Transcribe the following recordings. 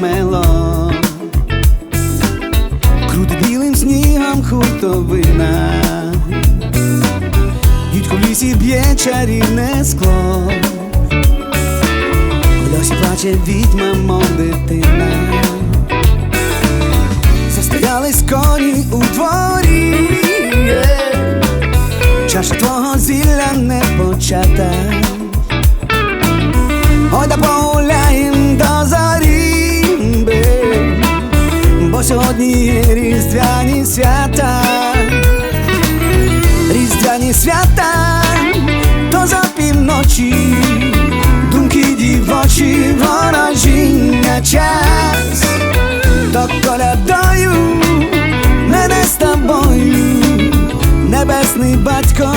мело, крутить білим снігом хутовина, від у лісі б'є чарівне скло, досі плаче відьма, мов дитина, застрілялись коні у дворі, чаша твого зілля не почата. Сьогодні різдвяні свята, різдвяні свята, то за півночі, думки дівочі, ворожіння час, то колядою мене з тобою, небесний батько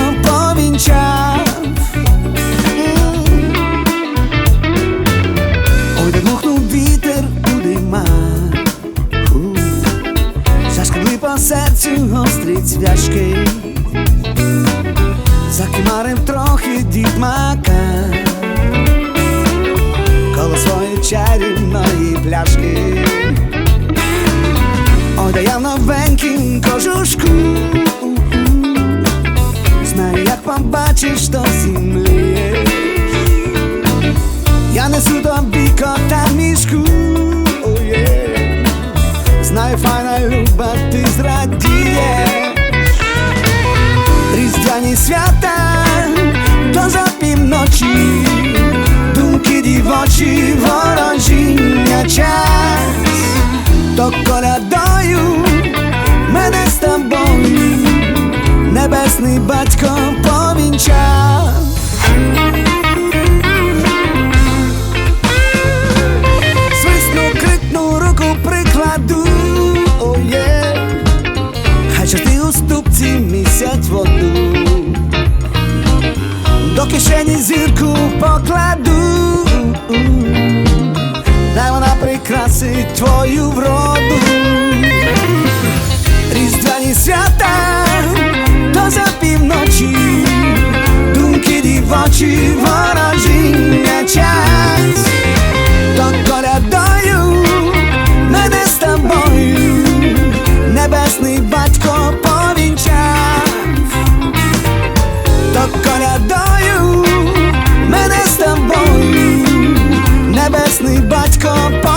по серцю гострі цвяшки Закимарив трохи дідмака. Коло своєї чарівної пляшки. Ой, де я в новенькім кожушку. Знаю, як побачиш, то зімлієш я несу тобі кота мішку. Знаю, файна люба, ти зрадієш Різдвяні свята, то за півночі. Думки дівочі, ворожіння час. То колядою мене з тобою. Небесний батько повінчав Do kieszeni zirku pokładu Daj ona prekrasy twoju wrodu Rizdwanie świata то колядою мене з тобою, небесний батько.